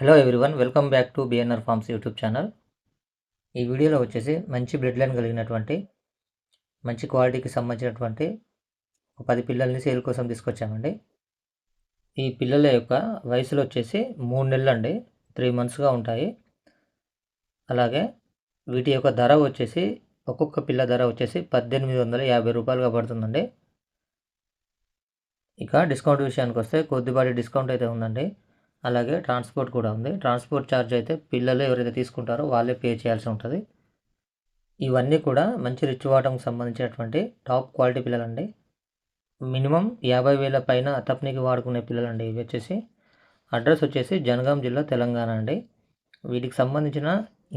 Hello everyone welcome back to BNR farms YouTube channel ఈ వీడియోలో వచ్చేసి మంచి బ్లడ్ లైన్ కలిగినటువంటి మంచి క్వాలిటీకి సంబంధించినటువంటి ఒక పది పిల్లల్ని సేల్ కోసం తీసుకొచ్చామండి. ఈ పిల్లల యొక్క వయసులో వచ్చేసి మూడు నెలలు అండి త్రీ మంత్స్గా ఉంటాయి. అలాగే వీటి యొక్క ధర వచ్చేసి ఒక్కొక్క పిల్ల ధర వచ్చేసి పద్దెనిమిది వందల యాభై రూపాయలుగా పడుతుందండి. ఇక డిస్కౌంట్ విషయానికి వస్తే కొద్దిపాటి డిస్కౌంట్ అయితే ఉందండి. అలాగే ట్రాన్స్పోర్ట్ కూడా ఉంది. ట్రాన్స్పోర్ట్ ఛార్జ్ అయితే పిల్లలు ఎవరైతే తీసుకుంటారో వాళ్ళే పే చేయాల్సి ఉంటుంది. ఇవన్నీ కూడా మంచి రిచ్ వాటంకి సంబంధించినటువంటి టాప్ క్వాలిటీ పిల్లలండి. మినిమం యాభై వేల పైన అతప్నికి వాడుకునే పిల్లలండి ఇవి వచ్చేసి. అడ్రస్ వచ్చేసి జనగాం జిల్లా తెలంగాణ అండి. వీటికి సంబంధించిన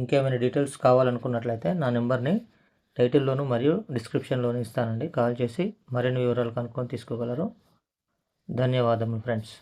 ఇంకేమైనా డీటెయిల్స్ కావాలనుకున్నట్లయితే నా నెంబర్ని టైటిల్లోను మరియు డిస్క్రిప్షన్లోను ఇస్తానండి. కాల్ చేసి మరిన్ని వివరాలు కనుక్కొని తీసుకోగలరు. ధన్యవాదములు ఫ్రెండ్స్.